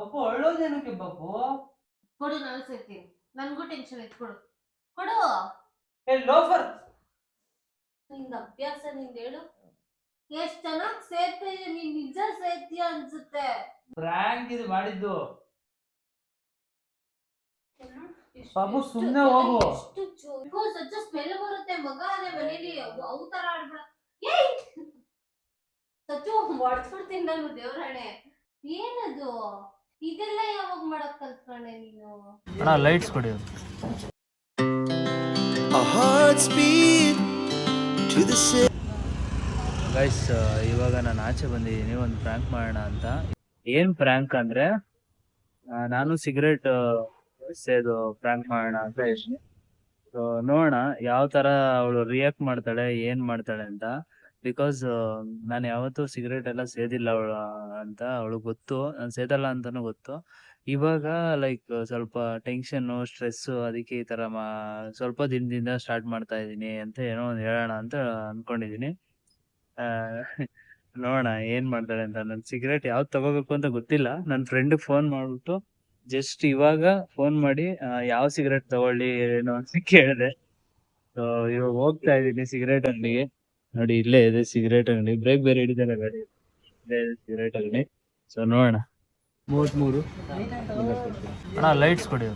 ಪಪ್ಪು ಅಳ್ಳೋದೇನಕ್ಕೆ ಪಪ್ಪು ಕೊಡು ನಾನು ಸೇರ್ತೀನಿ ನನ್ಗೂ ಟೆನ್ಷನ್ ಇತ್ತು ಕೊಡು ಕೊಡು. ಏ ಲೋಫರ್ನಿಂದ ಅಭ್ಯಾಸ ನಿಂದ ಹೇಳು. ಎಷ್ಟ್ ಚೆನ್ನಾಗ್ ಸೇರ್ತೀಯ ನೀನ್ ನಿಜ ಸೇರ್ತೀಯ ಅನ್ಸುತ್ತೆ. ಪ್ರ್ಯಾಂಕ್ ಇದು ಮಾಡಿದ್ದು. ಬಾಬು, ಸುಮ್ನೆ ಹೋಗು. ಎಷ್ಟು ಸ್ಮೆಲ್ ಬರುತ್ತೆ ಮಗ ಅದೇ ಮನೇಲಿ. ಅವತರ ಅವ್ ತರ ಆಡ್ಬೇಡ. ಏಯ್! ಸಚ್ಚು ಹೊಡ್ಸ್ಬಿಡ್ತೀನಿ ನಾನು ದೇವ್ರಾಣೆ. ಏನದು? ಇದೆಲ್ಲ ಯಾವಾಗ ಮಾಡಕ್ ಕಲ್ತ್ಕೊಂಡೆ ನೀನು? ಅಣ್ಣ ಲೈಟ್ಸ್ ಕೊಡಿ. ಗೈಸ್ ಇವಾಗ ನಾನು ಆಚೆ ಬಂದಿದ್ದೀನಿ ಒಂದು ಪ್ರ್ಯಾಂಕ್ ಮಾಡೋಣ ಅಂತ. ಏನ್ ಪ್ರ್ಯಾಂಕ್ ಅಂದ್ರೆ ಆ, ನಾನು ಸಿಗರೇಟ್ ಸೇದು ಪ್ರ್ಯಾಂಕ್ ಮಾಡೋಣ ಅಂತ ಹೇಳಿ. ಸೊ ನೋಡೋಣ ಯಾವ ತರ ಅವಳು ರಿಯಾಕ್ಟ್ ಮಾಡ್ತಾಳೆ ಏನ್ ಮಾಡ್ತಾಳೆ ಅಂತ. ಬಿಕಾಸ್ ನಾನು ಯಾವತ್ತೂ ಸಿಗರೇಟ್ ಎಲ್ಲ ಸೇದಿಲ್ಲ ಅವಳು ಅಂತ ಅವಳು ಗೊತ್ತು. ನಾನು ಸೇದಲ್ಲ ಅಂತಾನು ಗೊತ್ತು. ಇವಾಗ ಲೈಕ್ ಸ್ವಲ್ಪ ಟೆನ್ಷನ್ ಸ್ಟ್ರೆಸ್ ಅದಕ್ಕೆ ಈ ತರ ಮಾ ಸ್ವಲ್ಪ ದಿನದಿಂದ ಸ್ಟಾರ್ಟ್ ಮಾಡ್ತಾ ಇದ್ದೀನಿ ಅಂತ ಏನೋ ಒಂದು ಹೇಳೋಣ ಅಂತ ಅನ್ಕೊಂಡಿದೀನಿ ಆ, ನೋಡೋಣ ಏನ್ ಮಾಡ್ತಾಳೆ ಅಂತ. ನನ್ ಸಿಗರೇಟ್ ಯಾವ್ದು ತಗೋಬೇಕು ಅಂತ ಗೊತ್ತಿಲ್ಲ. ನನ್ನ ಫ್ರೆಂಡ್ ಫೋನ್ ಮಾಡಿಬಿಟ್ಟು ಜಸ್ಟ್ ಇವಾಗ ಫೋನ್ ಮಾಡಿ ಯಾವ ಸಿಗರೇಟ್ ತಗೊಳ್ಳಿ ಏನು ಅಂತ ಕೇಳಿದೆ. ಸೊ ಇವಾಗ ಹೋಗ್ತಾ ಇದೀನಿ ಸಿಗರೇಟ್ ಅಂಗಡಿಗೆ. ನೋಡಿ, ಇಲ್ಲೇ ಇದೆ ಸಿಗರೇಟ್ ಅಂಗಡಿ. ಬ್ರೇಕ್ ಬೇರೆ ಹಿಡಿದಲ್ಲ ಗಾಡಿ. ಇಲ್ಲೇ ಇದೆ ಸಿಗರೇಟ್ ಅಂಗಡಿ. ಸೊ ನೋಡೋಣ. ಮೂವತ್ಮೂರು. ಅಣ್ಣ ಲೈಟ್ಸ್ ಕೊಡಿ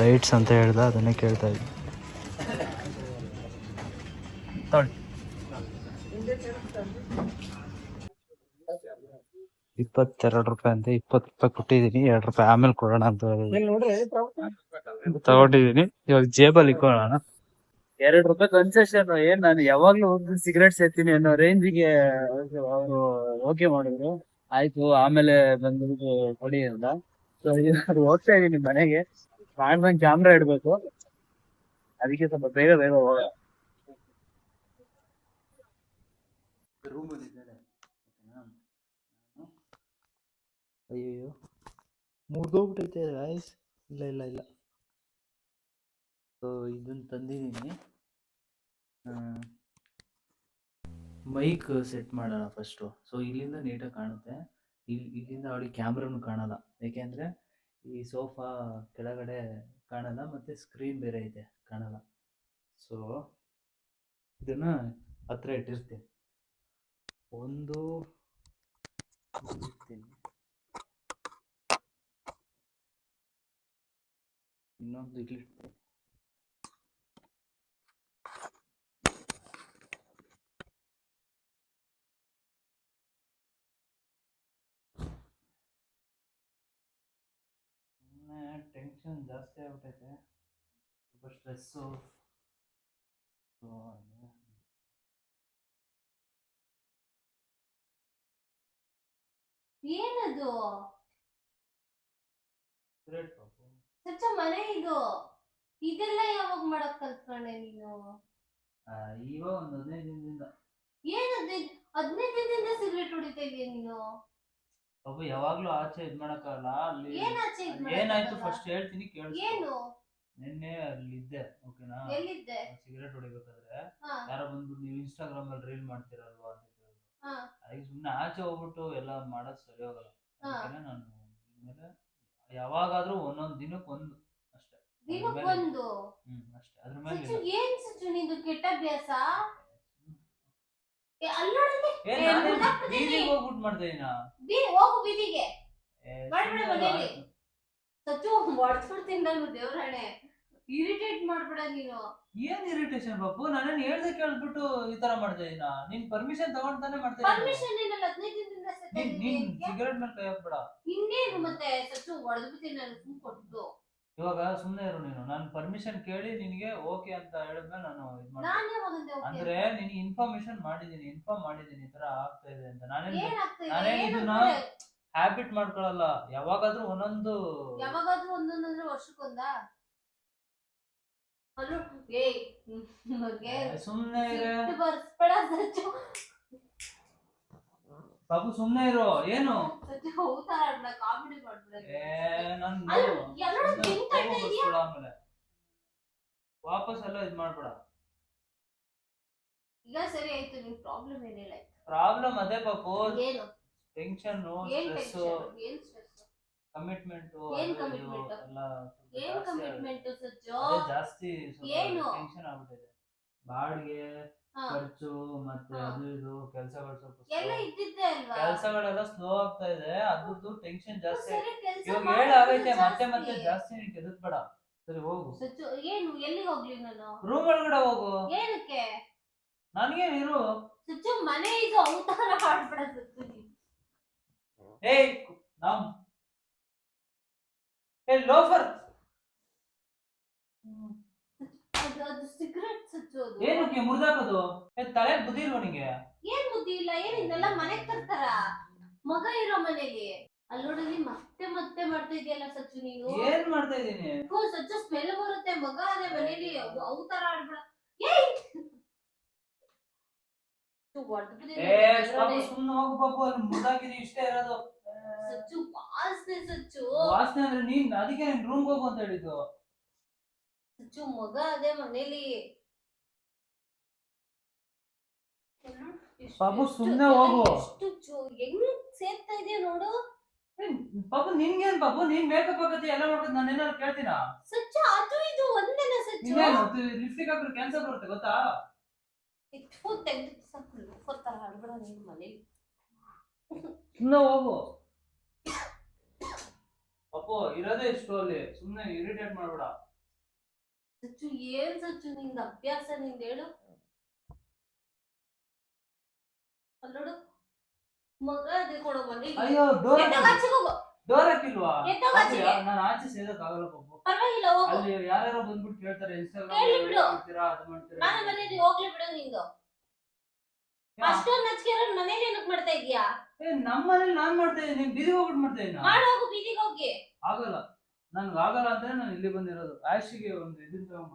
ಲೈಟ್ಸ್ ಅಂತ ಹೇಳ್ದ, ಅದನ್ನೇ ಕೇಳ್ತಾ ಇದ್ದೆ. ತೊಗೊಳ್ಳಿ. ಇಪ್ಪತ್ತೆರಡು ರೂಪಾಯಿ ಅಂತ ಇಪ್ಪತ್ತು ರೂಪಾಯಿ ಕೊಟ್ಟಿದೀನಿ ಎರಡ್ ರೂಪಾಯಿ ಆಮೇಲೆ ಕೊಡೋಣ ಅಂತ ತಗೊಂಡಿದೀನಿ ಇವಾಗ ಜೇಬಲ್ಲಿ ಇಕ್ಕೊಳ್ಳೋಣ ಎರಡ್ ರೂಪಾಯಿ ಕನ್ಸೆಷನ್ ಏನ್ ನಾನು ಯಾವಾಗ್ಲೂ ಒಂದು ಸಿಗರೇಟ್ ಸೇರ್ತೀನಿ ಅನ್ನೋ ರೇಂಜಿಗೆ ಅವರು ಓಕೆ ಮಾಡಿದ್ರು. ಆಯ್ತು ಆಮೇಲೆ ಬಂದ್ಬಿಟ್ಟು ಕೊಡಿ ಅಂತ. ಸೊ ಹೋಗ್ತಾ ಇದೀನಿ ಮನೆಗೆ. ಮಾಡ್ದಂಗ್ ಕ್ಯಾಮ್ರಾ ಇಡ್ಬೇಕು. ಅದಕ್ಕೆ ಸ್ವಲ್ಪ ಬೇಗ ಬೇಗ ಹೋಗ ರೂಮಲ್ಲಿ ಇದ್ದಾಳೆ ಅಯ್ಯೋ ಮುರಿದೋಗ್ಬಿಟ್ಟೈತೆ ಗಾಯ್ಸ್ ಇಲ್ಲ ಇಲ್ಲ ಇಲ್ಲ. ಸೊ ಇದನ್ನ ತಂದಿದ್ದೀನಿ. ಮೈಕ್ ಸೆಟ್ ಮಾಡೋಣ ಫಸ್ಟು ಸೊ ಇಲ್ಲಿಂದ ನೀಟಾಗಿ ಕಾಣುತ್ತೆ. ಇಲ್ಲಿ ಇಲ್ಲಿಂದ ಅವಳಿಗೆ ಕ್ಯಾಮ್ರಾನು ಕಾಣಲ್ಲ. ಏಕೆಂದರೆ ಈ ಸೋಫಾ ಕೆಳಗಡೆ ಕಾಣಲ್ಲ ಮತ್ತು ಸ್ಕ್ರೀನ್ ಬೇರೆ ಇದೆ ಕಾಣಲ್ಲ. ಸೊ ಇದನ್ನು ಹತ್ರ ಇಟ್ಟಿರ್ತೀನಿ. ಒಂದು ಇಟ್ಟಿರ್ತೀನಿ ಇನ್ನೊಂದು ಇರಲಿ. ಟೆನ್ಷನ್ ಜಾಸ್ತಿ ಆಗ್ಬಿಟ್ಟೈತೆ ಸ್ವಲ್ಪ ಸ್ಟ್ರೆಸ್ಸು ಏನದು? ಸ್ವಚ್ಛ ಮನೆ ಇದು. ಇದೆಲ್ಲ ಯಾವಾಗ ಮಾಡಕ್ ಕಲ್ತ್ಕೊಂಡೆ ನೀನು? ಇವಾಗ ಒಂದು ಹದಿನೈದು ದಿನದಿಂದ. ಏನ್ ಹದಿನೈದು ದಿನದಿಂದ ಸಿಗರೇಟ್ ಹೊಡಿತಾ ಇದೀಯ ನೀನು? ಪಾಪ ಯಾವಾಗ್ಲೂ ಆಚೆ ಇದ್ ಮಾಡಕ್ಕಾಗಲ್ಲ ಅಲ್ಲಿ ಆಚೆ ಇದ್ ಏನಾಯ್ತು? ಫಸ್ಟ್ ಹೇಳ್ತೀನಿ ಕೇಳಿ ಏನು? ನಿನ್ನೆ ಅಲ್ಲಿ ಇದ್ದೆ ಓಕೆನಾ? ಎಲ್ಲಿದ್ದೆ? ಸಿಗರೇಟ್ ಹೊಡಿಬೇಕಾದ್ರೆ. ಹಾ. ಯಾರೋ ಬಂದ್ಬಿಟ್ಟು ನೀವು ಇನ್ಸ್ಟಾಗ್ರಾಮ್ ಅಲ್ಲಿ ರೀಲ್ ಮಾಡ್ತೀರಲ್ವಾ ಅಂತ ಕೇಳಿದ್ರು ಹಾ. ಅದಕ್ಕೆ ಸುಮ್ಮನೆ ಆಚೆ ಹೋಗ್ಬಿಟ್ಟು ಎಲ್ಲ ಮಾಡೋದು ಸರಿ ಹೋಗಲ್ಲ. ಹಾ. ಅದಕ್ಕೆ ನಾನು ಇನ್ಮೇಲೆ ಯಾವಾಗಾದ್ರೂ ಒಂದೊಂದ್ ದಿನಕ್ಕೆ ಒಂದು ಅಷ್ಟೇ ದಿನಕ್ಕೊಂದು? ಹ್ಮ್ ಅಷ್ಟೇ. ಅದ್ರ ಮೇಲೆ ಸಚ್ಚು ಏನ್ ಸಚ್ಚು ನಿಂದು ಕೆಟ್ಟ ಅಭ್ಯಾಸ? ಏ, ಅಲ್ಲ್ ನೋಡಲ್ಲಿ. ಏ ಏ, ನಾನೇ. ಬೀದಿಗೆ ಮಾಡ್ತಾ ಇದೀನ ಬೀ ಹೋಗು ಬೀದಿಗೆ. ಮಾಡ್ಬಿಡು ಮನೇಲಿ. ಸಚ್ಚು ಹೊಡ್ಸ್ಬಿಡ್ತೀನಿ ನಾನು ದೇವ್ರಣೆ. ಇರಿಟೇಟ್ ಮಾಡ್ಬೇಡ ನೀನು. ಏನ್ ಇರಿಟೇಷನ್ ಬಾಪು? ನಾನೇನ್ ಹೇಳ್ದೆ ಕೇಳ್ಬಿಟ್ಟು ಈ ತರ ಮಾಡ್ತಾ ಇದೀನಾ ನಿನ್ ಪರ್ಮಿಷನ್ ತಗೊಂಡ್ತಾನೆ ಮಾಡ್ತಾ ಇದ್ದೀನಿ ಪರ್ಮಿಷನ್ ಏನಿಲ್ಲ ಹದಿನೈದು ಸತ್ತ ನೀನ್ ನೀನ್ ಸಿಗರೇಟ್ ಮೇಲೆ ಕೈ ಹಾಕ್ಬೇಡ ಇನ್ನೇನು ಮತ್ತೆ ಸಚ್ಚು ಹೊಡೆದ್ಬಿಡ್ತೀನಿ ನಾನು ಸುಮ್ ಕೊಟ್ಟು ಇವಾಗ ಸುಮ್ನೆ ಇರು ನೀನು ನಾನು ಪರ್ಮಿಷನ್ ಕೇಳಿ ನಿನಗೆ ಓಕೆ ಅಂತ ಹೇಳಿದ್ಮೇಲೆ ನಾನು ಇದ್ ಮಾಡ್ತೀನಿ ನಾನೇ ಹೋಗಂದೆ ಓಕೆ ಅಂದ್ರೆ ನಿನ್ಗೆ ಇನ್ಫಾರ್ಮೇಶನ್ ಮಾಡಿದೀನಿ ಇನ್ಫಾರ್ಮ್ ಮಾಡಿದೀನಿ ಈ ತರ ಆಗ್ತಾ ಇದೆ ಅಂತ ನಾನೇನ್ ಏನಾಗ್ತಿದೆ ನಾನೇನ್ ಇದನ್ನ ಹ್ಯಾಬಿಟ್ ಮಾಡ್ಕೊಳಲ್ಲ ಯಾವಾಗಾದ್ರೂ ಒಂದೊಂದು ಯಾವಾಗಾದ್ರೂ ಒಂದೊಂದಂದ್ರೆ ವರ್ಷಕ್ಕೊಂದ ಏಯ್ ಸುಮ್ನೆ ಇರೆ ಬರ್ಸ್ಬೇಡ ಸಚ್ಚು ಬಾಬು ಸುಮ್ನೆ ಇರು ಏನು ಸಚ್ಚು ಹೋಗ್ತಾರ ಆಡ್ಬೇಡ ಕಾಮಿಡಿ ಮಾಡ್ಬೇಡ ಏ ನನ್ ಅಲ್ಲ, ಎಲ್ಲರೂ ಸುಮ್ನೆ ತಿಂತಾ ಸುಮ್ಮನೆ ಇರೋ. ಏನು? ಆಮೇಲೆ. ವಾಪಸ್ ಎಲ್ಲ ಇದ್ ಮಾಡ್ಬೇಡ. ಈಗ ಸರಿ ಆಯ್ತು ನಿಮ್ ಪ್ರಾಬ್ಲಮ್ ಏನಿಲ್ಲ ಪ್ರಾಬ್ಲಮ್ ಅದೇ ಪಾಪು ಟೆನ್ಷನ್ ಕಮಿಟ್ಮೆಂಟ್ ಜಾಸ್ತಿ? ಟೆನ್ಷನ್ ಆಗ್ಬಿಟ್ಟಿದೆ. ಬಾಡಿಗೆ. ಖರ್ಚು ಮತ್ತೆ. ಅದು ಇದು ಕೆಲಸಗಳು ಸ್ವಲ್ಪ ಎಲ್ಲ ಇದ್ದಿದ್ದೆ ಅಲ್ವಾ? ಕೆಲ್ಸಗಳೆಲ್ಲ ಸ್ಲೋ ಆಗ್ತಾ ಇದೆ. ಅದ್ರದ್ದು ಟೆನ್ಷನ್ ಜಾಸ್ತಿ ಇವಾಗ ಹೇಳೈತೆ ಆಗೈತೆ ಮತ್ತೆ ಮತ್ತೆ ಜಾಸ್ತಿ ನೀನ್ ಕೆದಕ್ಬೇಡ. ಸರಿ ಹೋಗು. ಸಚ್ಚು ಏನು ಎಲ್ಲಿ ಹೋಗ್ಲಿ ನಾನು? ರೂಮ್ ಒಳಗಡೆ ಹೋಗು. ಏನಕ್ಕೆ? ನನಗೆ ಇರು. ಸಚ್ಚು ಮನೆ ಇದು ಅವತಾರ ಆಡ್ಬೇಡ ಸಚ್ಚು. ಏಯ್ ನಮ್ ಏ ಲೋಫರ್! ಅದು ಅದು ಸಿಗರೆಟ್ ಸಚ್ಚು ಅದು ಏನಕ್ಕೆ ಮುರಿದಾಕೋದು ತಲೆ ಬುದ್ಧಿ ಇಲ್ವಾ ನಿಂಗೆ? ಏನ್ ಬುದ್ಧಿ ಇಲ್ಲ ಏನ್ ಇದೆಲ್ಲ ಮನೆಗ್ ತರ್ತಾರ? ಮಗ ಇರೋ ಮನೆಗೆ. ಅಲ್ಲಿ ಅಲ್ಲೋಡಲ್ಲಿ ಮತ್ತೆ ಮತ್ತೆ ಮಾಡ್ತಾ ಇದೆಯಲ್ಲ ಸಚ್ಚು ನೀನು. ಏನ್ ಮಾಡ್ತಾ ಇದೀನಿ ಓ ಸಚ್ಚು ಸ್ಮೆಲ್ ಬರುತ್ತೆ ಮಗ ಅದೇ ಮನೇಲಿ ಅವತಾರ ಆಡ್ಬೇಡ. ಏಯ್. ಸುಮ್ನೆ ಹೋಗು ಪಾಪು ಅಲ್ಲಿ ಮುರಿದಾಕಿದೀನಿ ಇಷ್ಟೇ ಇರೋದು. ಸಚ್ಚು ವಾಸನೆ ಸಚ್ಚು. ವಾಸನೆ ಅಂದ್ರೆ ನೀನ್ ಅದಕ್ಕೆ ರೂಮ್ ಹೋಗು ಅಂತ ಹೇಳಿದ್ದು. ಸಚ್ಚು ಮಗ ಅದೇ ಮನೇಲಿ. ಪಾಪು, ಸುಮ್ಮನೆ ಹೋಗು. ಎಷ್ಟು ಹೆಂಗ್ ಸೇರ್ತಾ ಇದೆಯಾ ನೋಡು. ಪಾಪು ನಿನ್ಗೇನ್ ಪಾಪು? ನೀನ್ ಮೇಕಪ್ ಆಗತ್ತೆ ಎಲ್ಲ ಮಾಡ್ಕೊಂಡು ನಾನು ಏನಾದ್ರು ಕೇಳ್ತೀನಾ ಸಚ್ಚು ಅದು ಇದು ಒಂದೇನ ಸಚ್ಚು. ಇನ್ನೇನು ಲಿಪ್ಸ್ಟಿಕ್ ಹಾಕಿದ್ರೆ ಕ್ಯಾನ್ಸರ್ ಬರುತ್ತೆ ಗೊತ್ತಾ? ಇಟ್ಟು ತೆಗ್ದು ಸಾಕು ಲೋಫರ್ ಆಡ್ಬೇಡ ನೀನು ಮನೇಲಿ. ಸುಮ್ಮನೆ ಹೋಗು. ಪಾಪು ಇರೋದೇ ಇಷ್ಟು ಅಲ್ಲಿ. ಸುಮ್ನೆ ಇರಿಟೇಟ್ ಮಾಡ್ಬೇಡ. ಸಚ್ಚು ಏನ್ ಸಚ್ಚು ನಿಂದ ಅಭ್ಯಾಸ ನಿಂದ ಹೇಳು. ಅಲ್ಲೋಡು ಮಗ ಅದೇ ಕೊಡೋ ಮನೇಲಿ ಅಯ್ಯೋ ಡೋರ್ ಎದ್ದೋಗ್ ಆಚೆಗ್ ಹೋಗು. ಡೋರ್ ಹಾಕಿಲ್ವಾ? ಎದ್ದೋಗ್ ಆಚೆಗೆ. ನಾನು ಆಚೆ ಆಗಲ್ಲ ಪರವಾಗಿಲ್ಲ ಹೋಗು. ಅಲ್ಲಿ ಯಾರ್ಯಾರೋ ಬಂದ್ಬಿಟ್ಟು ಕೇಳ್ತಾರೆ ಕೇಳಿ ಇನ್ಸ್ಟಾಗ್ರಾಮ್ ಬಿಡು. ಮಾಡ್ತೀರಾ ಅದು ಮಾಡ್ತೀರಾ? ನಾನು ಮನೇಲಿ ಹೋಗ್ಲಿ ಬಿಡು ನಿಂದು. ಅಷ್ಟೊಂದು ನಚ್ಕಿರೋ ಮನೇಲಿ ಏನಕ್ ಮಾಡ್ತಾ ಇದೀಯಾ ಏ ನಮ್ಮ ಮನೇಲಿ ನಾನ್ ಮಾಡ್ತಾ ಇದ್ದೀನಿ. ನೀನ್ ಬೀದಿಗೆ ಹೋಗ್ಬಿಟ್ಟು ಮಾಡ್ತಾ ಇದ್ದೀನ? ಮಾಡ್ ಹೋಗು ಬೀದಿಗೆ ಹೋಗಿ. ಆಗಲ್ಲ. ನನ್ಗೆ ಆಗಲ್ಲ ಅಂದ್ರೆ ನಾನು ಇಲ್ಲಿ ಬಂದಿರೋದು. ಆಶಿಗೆ ಒಂದು ಇದನ್ನ ತಗೊಂಬ.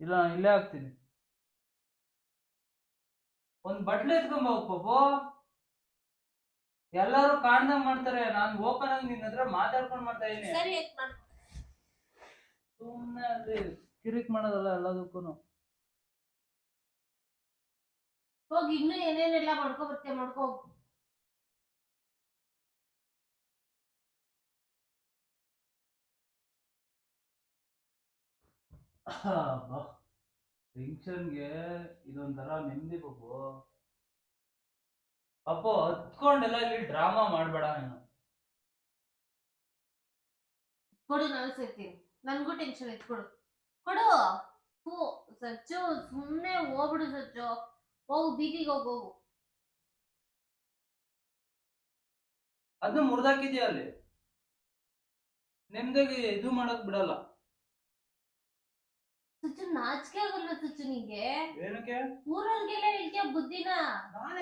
ಇಲ್ಲ ನಾನು ಇಲ್ಲೇ ಹಾಕ್ತೀನಿ ಒಂದ್ ಬಟ್ಲು ಎತ್ಕೊಂಬ ಪಾಪು ಎಲ್ಲಾರು ಕಾಣ್ದಂಗ್ ಮಾಡ್ತಾರೆ. ನಾನ್ ಓಪನ್ ಆಗಿ ನಿನ್ನ ಹತ್ರ ಮಾತಾಡ್ಕೊಂಡ್ ಮಾಡ್ತಾ ಇದ್ದೀನಿ ಸರಿ ಎತ್ ಮಾಡು. ಸುಮ್ನೆ ಅಲ್ರಿ ಕಿರಿಕ್ ಮಾಡೋದಲ್ಲ ಎಲ್ಲದಕ್ಕೂ ಹೋಗಿ ಇನ್ನು ಏನೇನೆಲ್ಲ ಮಾಡ್ಕೊ ಬರ್ತೀಯ ಮಾಡ್ಕೊ ಹೋಗು. ಟೆನ್ಷನ್ಗೆ ಇದೊಂಥರ ನೆಮ್ಮದಿ ಬಬ್ಬು ಅಪ್ಪ ಹತ್ಕೊಂಡೆಲ್ಲ ಇಲ್ಲಿ ಡ್ರಾಮಾ ಮಾಡ್ಬೇಡ ನೀನು. ಕೊಡು ನಾನು ಸೇರ್ತೀನಿ ನನ್ಗೂ ಟೆನ್ಷನ್ ಐತ್ ಕೊಡು. ಕೊಡು. ಹೂ ಸಚ್ಚು ಸುಮ್ನೆ ಹೋಗ್ಬಿಡು ಸಚ್ಚು. ಹೋಗು ಬೀದಿಗೆ ಹೋಗು ಹೋಗು. ಅದನ್ನ ಮುರಿದಾಕಿದ್ಯಾ ಅಲ್ಲಿ? ನೆಮ್ಮದಿಗೆ ಇದು ಮಾಡಕ್ ಬಿಡಲ್ಲ. ನಾಚಿಕೆ ಆಗಲ್ಲ ಚುಚ್ಚು ನಿಂಗೆ. ಏನಕ್ಕೆ? ಊರವ್ರಿಗೆಲ್ಲ ಹೇಳ್ತೀಯ ಬುದ್ಧಿನ?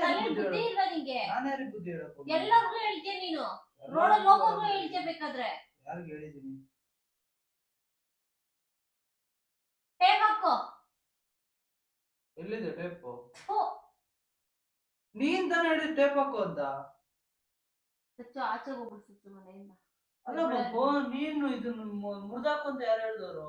ತಲೆ ಬುದ್ಧಿ ಇಲ್ಲ ನಿಂಗೆ. ನಾನೇ ಯಾರಿಗೆ ಬುದ್ಧಿ ಹೋಗ್ಲಿ? ಎಲ್ಲಾರ್ಗು ಹೇಳ್ತೀಯ ನೀನು. ರೋಡಲ್ಲಿ ಹೋಗೋರ್ಗು ಹೇಳ್ತೀಯ ಬೇಕಾದ್ರೆ. ಯಾರಿಗ್ ಟೇಪ್ ಹಾಕೋ. ಎಲ್ಲಿದೆ ಟೇಪು ನೀನ್ ತಾನೇ ಹೇಳಿ ಟೇಪ್ ಹಾಕು ಅಂತ. ಆಚೆ ಹೋಗ್ಬಿಡು ಮನೆಯಿಂದ. ಅಲ್ಲ ಪಾಪು ನೀನು ಇದನ್ನ ಮುರ್ದಾಕು ಅಂತ ಯಾರು ಹೇಳಿದವರು?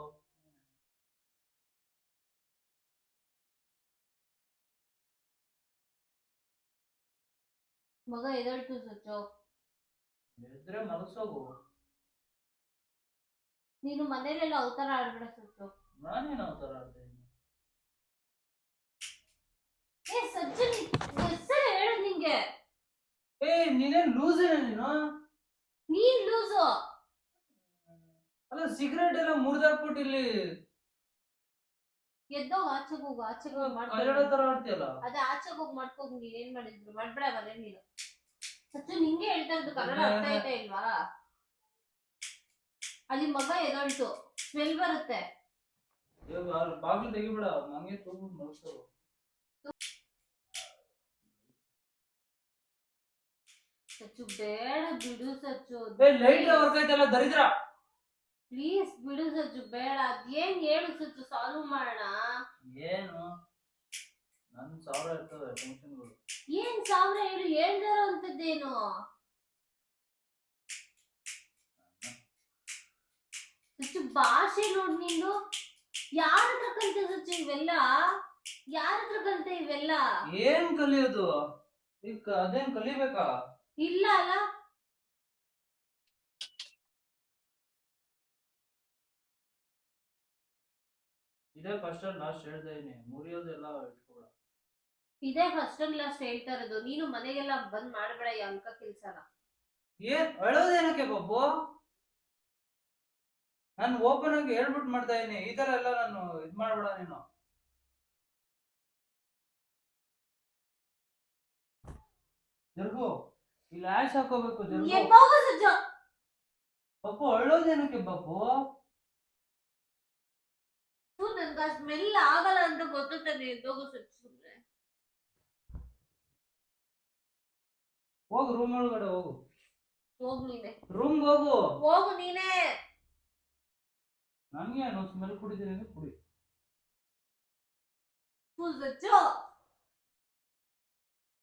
ಮಗ ಎದಳ್ತು ಸುಚ್ಚು? ಎದ್ರೆ ಮಲಸೋಗು. ನೀನು ಮನೇಲೆಲ್ಲ ಅವತಾರ ಆಡ್ಬೇಡ ಸುಚ್ಚು. ನಾನೇನು ಅವತಾರ ಆಡ್ತಾ ಏ ಸಜ್ಜನ್ ಹೆಸರು ಹೇಳು ನಿಂಗೆ. ಏ ನೀನೇನ್ ಲೂಸ್ ನೀನು? ನೀನ್ ಲೂಸು ಅಲ್ಲ ಸಿಗರೇಟ್ ಎಲ್ಲ ಮುರಿದಾಕ್ಬಿಟ್ಟು ಇಲ್ಲಿ ಎದ್ದೋಗ್ ಆಚೆಗೆ ಹೋಗು ಆಚೆಗೆ ಹೋಗಿ ಮಾಡ್ಕೊಂಡು ಮಾಡ್ಕೊ ತರ ಆಡ್ತೀಯಲ್ಲ? ಅದೇ ಆಚೆಗ್ ಹೋಗಿ ಮಾಡ್ಕೊ ನೀನ್ ಏನ್ ಮಾಡಿದ್ರು? ಮಾಡ್ಬೇಡ ಬರೇ ನೀನು. ಸಚ್ಚು ನಿಂಗೆ ಹೇಳ್ತಾ ಇದ್ದು ಕನ್ನಡ. ಅರ್ಥ ಆಯ್ತಾ ಇಲ್ವಾ? ಅಲ್ಲಿ ಮಗ ಎದೊಳ್ತು. ಸ್ಮೆಲ್ ಬರುತ್ತೆ. ಬಾಗಿಲು ತೆಗಿಬೇಡ. ನಂಗೆ ತಗೊಂಡ್ಬಿಟ್ಟು ಮಲಗ್ಸೋರು ಸಚ್ಚು ಬೇಡ ಬಿಡು ಸಚ್ಚು. ಲೈಟ್ ವರ್ಕ್ ಆಯ್ತಲ್ಲ ದರಿದ್ರ? ಪ್ಲೀಸ್ ಬಿಡು ಸಜ್ಜು ಬೇಡ. ಅದೇನ್ ಹೇಳು ಸಜ್ಜು ಸಾಲ್ವ್ ಮಾಡೋಣ? ಏನು? ನನ್ ಸಾವಿರ ಇರ್ತದೆ ಟೆನ್ಷನ್ಗಳು ಏನ್ ಸಾವಿರ ಹೇಳು ಹೇಳ್ದಾರೋ ಅಂತದ್ದೇನು? ಸಚ್ಚು ಭಾಷೆ ನೋಡ್ ನೀನು. ಯಾರ ಹತ್ರ ಕಲಿತ ಸಚ್ಚು ಇವೆಲ್ಲ? ಯಾರ ಹತ್ರ ಕಲಿತ ಇವೆಲ್ಲ? ಏನ್ ಕಲಿಯೋದು? ಈಗ ಅದೇನ್ ಕಲಿಬೇಕಾ? ಇಲ್ಲ ಅಲ್ಲ. ಇದೇ ಫಸ್ಟ್ ಲಾಸ್ಟ್ ಹೇಳ್ತಾ ಇದೀನಿ. ಮುರಿಯೋದೆಲ್ಲ ಇಟ್ಕೊಬೇಡ. ಇದೇ ಫಸ್ಟ್ ಅಂಡ್ ಲಾಸ್ಟ್ ಹೇಳ್ತಾ ಇರೋದು. ನೀನು ಮನೆಗೆಲ್ಲ ಬಂದ್ ಮಾಡ್ಬೇಡ ಈ ಅಂಕ ಕೆಲ್ಸನ. ಏನ್ ಅಳೋದೇನಕ್ಕೆ ಬಬ್ಬು ನಾನು ಓಪನ್ ಆಗಿ ಹೇಳ್ಬಿಟ್ಟು ಮಾಡ್ತಾ ಇದೀನಿ. ಈ ತರ ಎಲ್ಲ ನಾನು ಇದ್ ಮಾಡ್ಬೇಡ ನೀನು. ಜರ್ಗು ಇಲ್ಲಿ ಆಶ್ ಹಾಕೋಬೇಕು ಜರ್ಗು. ಪಪ್ಪು ಅಳೋದೇನಕ್ಕೆ ಬಪ್ಪು ಥು, ನನ್ಗೆ ಆ ಸ್ಮೆಲ್ ಆಗಲ್ಲ ಅಂತ ಗೊತ್ತ ಎದ್ದೋಗು ಸಜ್ಜು ಸುಮ್ನೆ ಹೋಗು ರೂಮ್ ಒಳಗಡೆ ಹೋಗು. ಹೋಗು ನೀನೆ. ರೂಮ್ ಹೋಗು. ಹೋಗು ನೀನೇ. ನನ್ಗೆ ಏನೋ ಸ್ಮೆಲ್ ಅಂದ್ರೆ ಕುಡಿ. ಸಜ್ಜು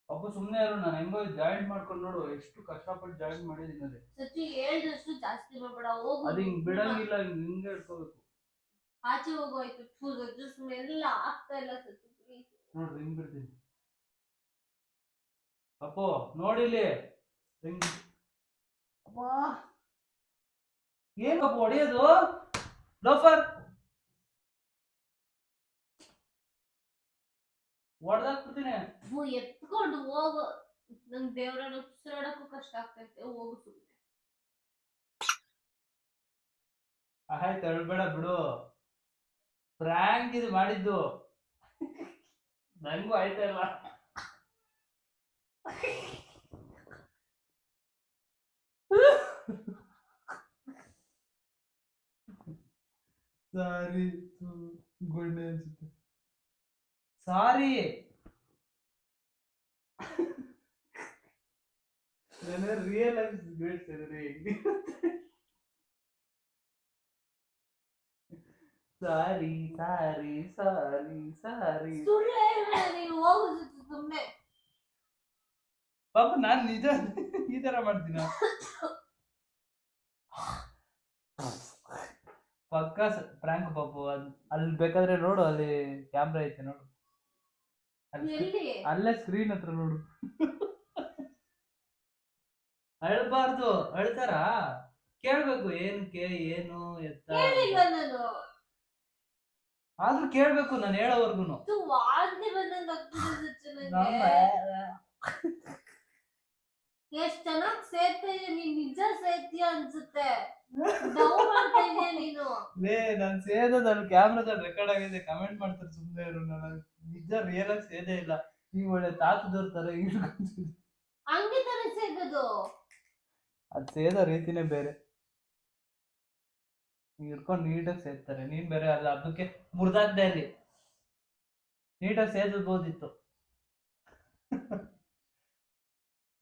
ಅಪ್ಪ ಸುಮ್ನೆ ಇರು ನಾನು ಹೆಂಗೋ ಜಾಯಿಂಟ್ ಮಾಡ್ಕೊಂಡು ನೋಡು ಎಷ್ಟು ಕಷ್ಟಪಟ್ಟು ಜಾಯಿಂಟ್ ಮಾಡಿದೀನಿ ಅದೇ ಸಚ್ಚು ಹೇಳ್ದಷ್ಟು ಜಾಸ್ತಿ ಮಾಡ್ಬೇಡ ಹೋಗು. ಅದು ಹಿಂಗ್ ಬಿಡಂಗಿಲ್ಲ ಹಿಂಗ್ ಹಿಂಗೆ ಇಟ್ಕೋಬೇಕು. ಆಚೆ ಹೋಗೋಯ್ತು ಫುಲ್ ಜ್ಯೂಸ್ ಎಲ್ಲ ಆಗ್ತಾ ಇಲ್ಲ please. ನೋಡ್ರಿ ಹಿಂಗ್ ಬಿಡ್ತೀನಿ. ಅಪ್ಪು ನೋಡಿಲಿ ಹಿಂಗ್. ಅಪ್ಪಾ ಏನಪ್ಪ ಹೊಡಿಯೋದು? ಲೋಫರ್. ಹೊಡೆದಾಕ್ಬಿಡ್ತೀನಿ ಹ್ಞೂ ಎತ್ಕೊಂಡು ಹೋಗು. ನಂಗೆ ದೇವ್ರನ್ನ ಉಸಿರಾಡಕ್ಕೂ ಕಷ್ಟ ಆಗ್ತೈತೆ ಹೋಗು ಸುಮ್ಮನೆ ಆಯ್ತು ಹೇಳ್ಬೇಡ ಬಿಡು. ಫ್ರ್ಯಾಂಕ್ ಇದು ಮಾಡಿದ್ದು. ನಂಗೂ ಆಯ್ತಾ ಇಲ್ಲ. ಸಾರಿ ಗುಂಡೆ ಅನ್ಸುತ್ತೆ. ಸಾರಿ ನನ್ನ ರಿಯಲ್ ಆಗಿ ಬೀಳ್ತಿದ್ರೆ ಹೆಂಗಿರುತ್ತೆ ಸಾರಿ ಸಾರಿ ಸಾರಿ ಸಾರಿ. ಸುಳ್ಳು ಹೇಳ್ಬೇಡ ನೀನು ಹೋಗು ಸಚ್ಚು ಸುಮ್ನೆ. ಪಾಪ ನಾನ್ ನಿಜ ಈ ತರ ಮಾಡ್ತೀನ? ಪಕ್ಕ ಪ್ರ್ಯಾಂಕ್ ಪಾಪು ಅಲ್ಲಿ ಬೇಕಾದ್ರೆ ನೋಡು ಅಲ್ಲಿ ಕ್ಯಾಮ್ರಾ ಐತೆ ನೋಡು. ಅಲ್ಲಿ ಎಲ್ಲಿ? ಅಲ್ಲೇ ಸ್ಕ್ರೀನ್ ಹತ್ರ ನೋಡು. ಅಳ್ಬಾರ್ದು ಅಳ್ತಾರ? ಕೇಳ್ಬೇಕು ಏನಕ್ಕೆ ಏನು ಎತ್ತ ನಾನು? ಆದ್ರೂ ಕೇಳ್ಬೇಕು ನಾನು ಹೇಳೋವರ್ಗುನು. ಬಂದಂಗ ನಂಗೆ. ಎಷ್ಟ್ ಚೆನ್ನಾಗ್ ಸೇರ್ತಾ ಇದೀಯ ನೀನ್ ನಿಜ ಸೇರ್ತೀಯ ಅನ್ಸುತ್ತೆ. ಡೌ ಮಾಡ್ತಾ ಇದೀಯ ನೀನು. ಲೇ ನಾನ್ ಸೇದದಲ್ಲಿ ಕ್ಯಾಮ್ರಾದಲ್ಲಿ ರೆಕಾರ್ಡ್ ಆಗಿದೆ ಕಮೆಂಟ್ ಮಾಡ್ತಾರೆ ಸುಮ್ಮನೆ ಇರು ನಾನು ನಿಜ ರಿಯಲ್ ಆಗಿ ಸೇದೇ ಇಲ್ಲ. ನೀವು ಒಳ್ಳೆ ತಾತದವ್ರ ತರ ಇಟ್ಕೊಂತಿದ್ದೆ ಹಂಗೆ ತಾನೇ ಸೇದದು. ಅದ್ ಸೇದ ರೀತಿನೇ ಬೇರೆ. ಹಿಡ್ಕೊಂಡು ನೀಟಾಗಿ ಸೇರ್ತಾರೆ ನೀನ್ ಬೇರೆ ಅಲ್ಲ ಅದಕ್ಕೆ ಮುರ್ದಾಗ್ದೆ ಅಲ್ಲಿ ನೀಟಾಗಿ ಸೇರ್ಬೋದಿತ್ತು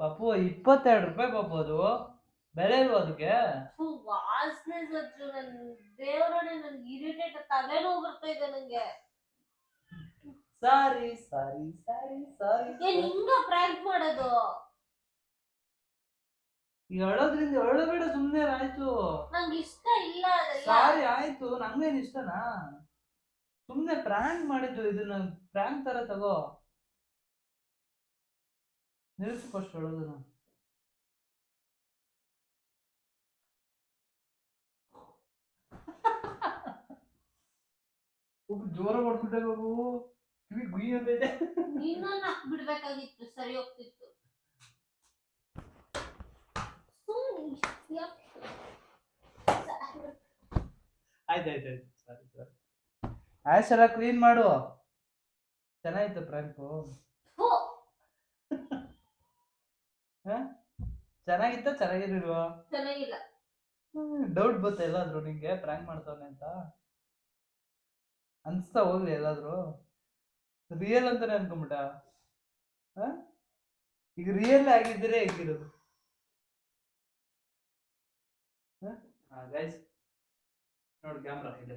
ಪಾಪು ಇಪ್ಪತ್ತೆರಡು ರೂಪಾಯಿ ಪಾಪು ಅದು. ಬೆಲೆ ಇಲ್ವ ಅದಕ್ಕೆ? ವಾಸನೆ ಸಚ್ಚು ನನ್ ದೇವರನೆ ನನ್ಗೆ ಇರಿಟೇಟ್ ತಲೆನೋವು ಬರ್ತಾ ಇದೆ ನಂಗೆ. ಸಾರಿ ಸಾರಿ ಸಾರಿ ಸಾರಿ ಹಿಂಗ ಪ್ರ್ಯಾಂಕ್ ಮಾಡೋದು? ಈಗ ಅಳೋದ್ರಿಂದ ಸುಮ್ಮನೆ ಸುಮ್ನೆ ಆಯ್ತು. ನಂಗೆ ಇಷ್ಟ ಇಲ್ಲ ಅದೆಲ್ಲ. ಸಾರಿ ಆಯ್ತು. ನಂಗೇನ್ ಇಷ್ಟನಾ? ಸುಮ್ನೆ ಪ್ರ್ಯಾಂಕ್ ಮಾಡಿದ್ದು ಇದನ್ನ ಪ್ರ್ಯಾಂಕ್ ತರ ತಗೋ. ನಿಲ್ಸು ಫಸ್ಟ್ ಹೇಳೋದನ್ನ ಜೋರ ಮಾಡ್ಬಿಟ್ಟೆ ಬಾಬು. ಕಿವಿ ಗುಯ್ ಅಂತ ಇದೆ ಬಿಡ್ಬೇಕಾಗಿತ್ತು ಸರಿ ಹೋಗ್ತಿತ್ತು. ಸುಮ್ನೆ ಸರಿ ಆಯ್ತಾಯ್ತು ಆಯ್ತು ಸಲ ಕ್ಲೀನ್ ಮಾಡು. ಚೆನ್ನಾಗಿತ್ತು ಪ್ರ್ಯಾಂಕು ಚೆನ್ನಾಗಿತ್ತ ಚೆನ್ನಾಗಿಲ್ಲ. ಡೌಟ್ ಬತ್ತ ಎಲ್ಲಾದ್ರು ನಿಂಗೆ ಪ್ರ್ಯಾಂಕ್ ಮಾಡ್ತಾವನೆ ಅಂತ. ಅನ್ಸ್ತಾ ಹೋಗ್ಲಿ ಎಲ್ಲಾದ್ರೂ. ರಿಯಲ್ ಅಂತಾನೆ ಅನ್ಕೊಂಬಿಟ್ಟ? ಈಗ ರಿಯಲ್ ಆಗಿದ್ರೆ ಹೆಂಗಿರೋದು? ಗೈಸ್ ನೋಡಿ ಕ್ಯಾಮ್ರಾ ಇದೆ.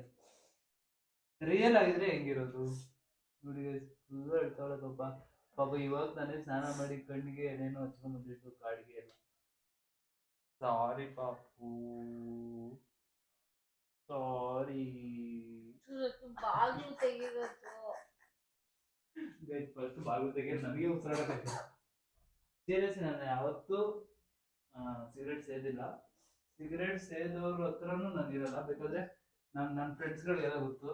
ರಿಯಲ್ ಆಗಿದ್ರೆ ಹೆಂಗಿರೋದು? ನೋಡಿ ಗೈಸ್ ಫುಲ್ ಪಾಪ. ಪಾಪ ಇವಾಗ ತಾನೇ ಸ್ನಾನ ಮಾಡಿ ಕಣ್ಣಿಗೆ ಏನೇನೋ ಹಚ್ಕೊಂಡ್ ಬಂದಿತ್ತು ಕಾಡಿಗೆ ಎಲ್ಲ. ಸಾರಿ ಪಾಪು. ಸಾರಿ ಬಾಗಿಲು ತೆಗಿಬೇಕು ಗೈಸ್ ಫಸ್ಟ್ ಬಾಗಿಲು ತೆಗಿಯೋದು ನನಗೆ ಉಸಿರಾಡಬೇಕು ಸೀರಿಯಸ್ ನಾನು ಯಾವತ್ತೂ ಸಿಗರೆಟ್ ಸೇದಿಲ್ಲ. ಸಿಗರೇಟ್ ಸೇದೋರ ಹತ್ರನು ನಾನು ಇರಲ್ಲ ಬೇಕಾದ್ರೆ ನನ್ ನನ್ನ ಫ್ರೆಂಡ್ಸ್ಗಳಿಗೆಲ್ಲ ಗೊತ್ತು.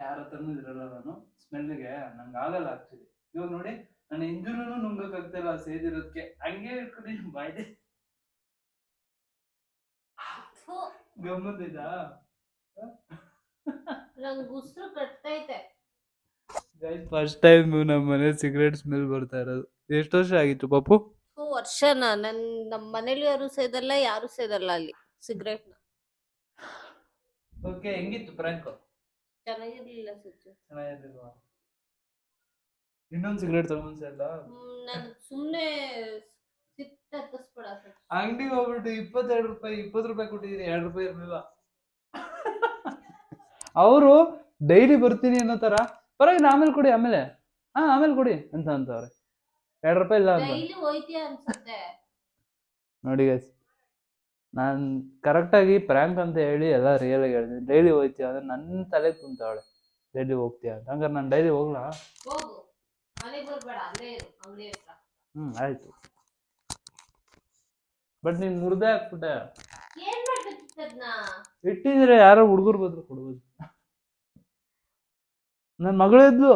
ಯಾರ ಹತ್ರನೂ ಇರಲ್ಲ ನಾನು. ಸ್ಮೆಲ್ಗೆ ನಂಗೆ ಆಗಲ್ಲ ಆಕ್ಚುಲಿ ಇವಾಗ ನೋಡಿ ನನ್ನ ಇಂಜುನೂ ನುಂಗಕ್ಕಾಗ್ತಿಲ್ಲ ಸೇದಿರೋದಕ್ಕೆ ಹಂಗೆ ಇಟ್ಕೊಂಡು ಬಾಯ್ದೆ ಗಮ್ಮತ್ತಿದ? ಫಸ್ಟ್ ಟೈಮ್ ನಮ್ಮ ಮನೆ ಸಿಗರೇಟ್ ಸ್ಮೆಲ್ ಬರ್ತಾ ಇರೋದು. ಎಷ್ಟು ವರ್ಷ ಆಗಿತ್ತು ಪಾಪು? ವರ್ಷನ ನನ್ ನಮ್ ಮನೇಲಿ ಯಾರು ಸೇದಲ್ಲ ಯಾರು ಸೇದಲ್ಲ ಅಲ್ಲಿ ಸಿಗರೇಟ್ನ ಓಕೆ ಹೆಂಗಿತ್ತು ಪ್ರ್ಯಾಂಕ್ ಚೆನ್ನಾಗಿರ್ಲಿಲ್ಲ ಸುಚ್ಚು ಚೆನ್ನಾಗಿರ್ಲಿಲ್ವಾ? ಇನ್ನೊಂದು ಸಿಗರೇಟ್ ತಗೊಂಡ್ ಹ್ಮ್, ನನ್ ಸುಮ್ನೆ ಸಿಟ್ಟ ಹತ್ತಿಸ್ಬೇಡ ಅಂಗಡಿಗೆ ಹೋಗ್ಬಿಟ್ಟು ಇಪ್ಪತ್ತೆರಡು ರೂಪಾಯಿ ಇಪ್ಪತ್ತು ರೂಪಾಯಿ ಕೊಟ್ಟಿದ್ದೀನಿ ಎರಡು ರೂಪಾಯಿ ಇರಲಿಲ್ಲ. ಅವರು ಡೈಲಿ ಬರ್ತೀನಿ ಅನ್ನೋ ತರ. ಪರವಾಗಿಲ್ಲ ಆಮೇಲೆ ಕೊಡಿ ಆಮೇಲೆ. ಹಾ ಆಮೇಲೆ ಕೊಡಿ ಅಂತ ಅಂತವ್ರೆ. ಎರಡು ರೂಪಾಯಿ ಇಲ್ಲ ಅಂತ ಡೈಲಿ ಹೋಯ್ತೀಯ ಅನ್ಸುತ್ತೆ. ನೋಡಿ ಗೈಸ್ ನಾನು ಕರೆಕ್ಟಾಗಿ ಪ್ರ್ಯಾಂಕ್ ಅಂತ ಹೇಳಿ ಎಲ್ಲ ರಿಯಲ್ ಆಗಿ ಹೇಳ್ತೀನಿ ಡೈಲಿ ಹೋಗ್ತೀಯ ಅಂದ್ರೆ ನನ್ನ ತಲೆ ತುಂಬ್ತಾವಳೆ. ಡೈಲಿ ಹೋಗ್ತೀಯ ಅಂತ. ಹಂಗಾರೆ ನಾನು ಡೈಲಿ ಹೋಗ್ಲಾ? ಹೋಗು. ಮನೆಗ್ ಬರ್ಬೇಡ ಅಲ್ಲೇ ಇರು ಅಂಗಡಿ ಹತ್ರ. ಹ್ಮ್ ಆಯ್ತು. ಬಟ್ ನೀನ್ ಮುರ್ದೆ ಹಾಕ್ಬಿಟ್ಟೆ. ಏನ್ ಮಾಡ್ಬೇಕಿತ್ತು ಅದ್ನ ಇಟ್ಟಿದ್ರೆ ಯಾರೋ ಹುಡುಗರು ಬಂದ್ರು ಕೊಡ್ಬೋದು. ನನ್ನ ಮಗಳಿದ್ಲು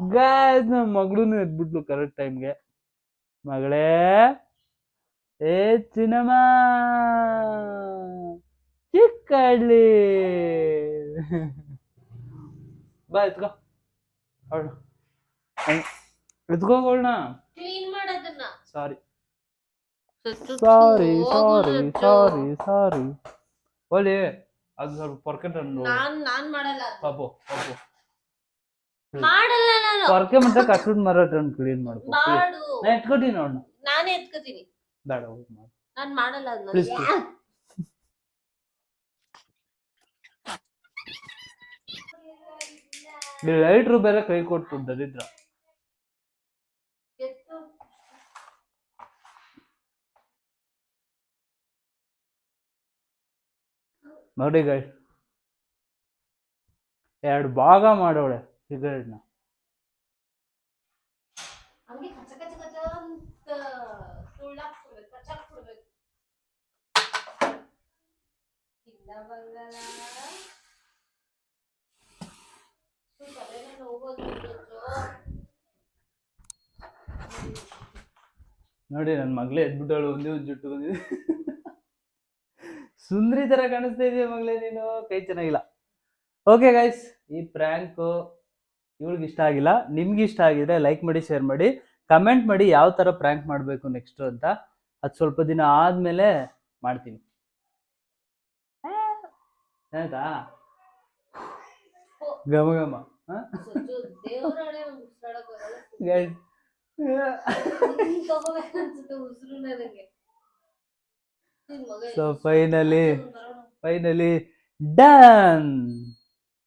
ಗಾಯ್ಸ್ ನಮ್ಮ ಮಗಳೂನು ಎದ್ಬಿಟ್ಲು ಕರೆಕ್ಟ್ ಟೈಮ್ಗೆ ಮಗಳೇ ಏ ಚಿನ್ನಮ್ಮ ಚಿಕ್ಕಳ್ಳಿ. ಬಾ ಎತ್ಕೋ. ಅವಳು. ಮಾಡೋದನ್ನ. ಸಾರಿ ಸಾರಿ ಸಾರಿ ಸಾರಿ ಸಾರಿ ಒಲಿ ಅದು ಸ್ವಲ್ಪ ಪೊರ್ಕೆ ತಂದು ನಾನ್ ನಾನ್ ಮಾಡಲ್ಲ. ಪಾಪು ಪಾಪು. ಮಾಡಲ್ಲ ನಾನು. ಪೊರ್ಕೆ ಮತ್ತೆ ಕಸದ ಮರ ಕ್ಲೀನ್ ಮಾಡ್ಕೊ. ಮಾಡು. ನಾ ಎತ್ಕೊತೀನಿ ನೋಡ್. ನಾನೇ ಎತ್ಕೋತೀನಿ. ಬೇಡ ಹೋಗಿ ಮಾಡು. ನಾನ್ ಮಾಡಲ್ಲ Please, please. ಈ ಲೈಟ್ರು ಬೇರೆ ಕೈ ಕೊಟ್ಟು ದರಿದ್ರ. ನೋಡಿ ಗೈ ಎರಡು ಭಾಗ ಮಾಡೋಳೆ ಹಂಗೆ ಕಚ ಕಚ ಕಚ ಅಂತ ತಲೆನೇ ನೋவோದು ನೋಡಿ ನನ್ನ ಮಗಳೇ ಎದ್ಬಿಟ್ಟಳು ಒಂದೇ ಒಂದು ಜುಟ್ಟು ಬಂದಿದೆ. ಸುಂದ್ರಿ ತರ ಕಾಣಿಸ್ತಾ ಇದೆಯಾ ಮಗಳೇ ನೀನು? ಕೈ ಚೆನ್ನಾಗಿಲ್ಲ. ಓಕೆ ಗೈಸ್ ಈ ಪ್ರ್ಯಾಂಕು ಇವಳಿಗೆ ಇಷ್ಟ ಆಗಿಲ್ಲ, ನಿಮ್ಗೆ ಇಷ್ಟ ಆಗಿದ್ರೆ ಲೈಕ್ ಮಾಡಿ ಶೇರ್ ಮಾಡಿ ಕಮೆಂಟ್ ಮಾಡಿ ಯಾವ ಥರ ಪ್ರ್ಯಾಂಕ್ ಮಾಡಬೇಕು ನೆಕ್ಸ್ಟ್ ಅಂತ. ಅದು ಸ್ವಲ್ಪ ದಿನ ಆದಮೇಲೆ ಮಾಡ್ತೀನಿ. ಆಯ್ತಾ? ಗಮ ಗಮ ಸೊ ಫೈನಲಿ ಫೈನಲಿ ಡನ್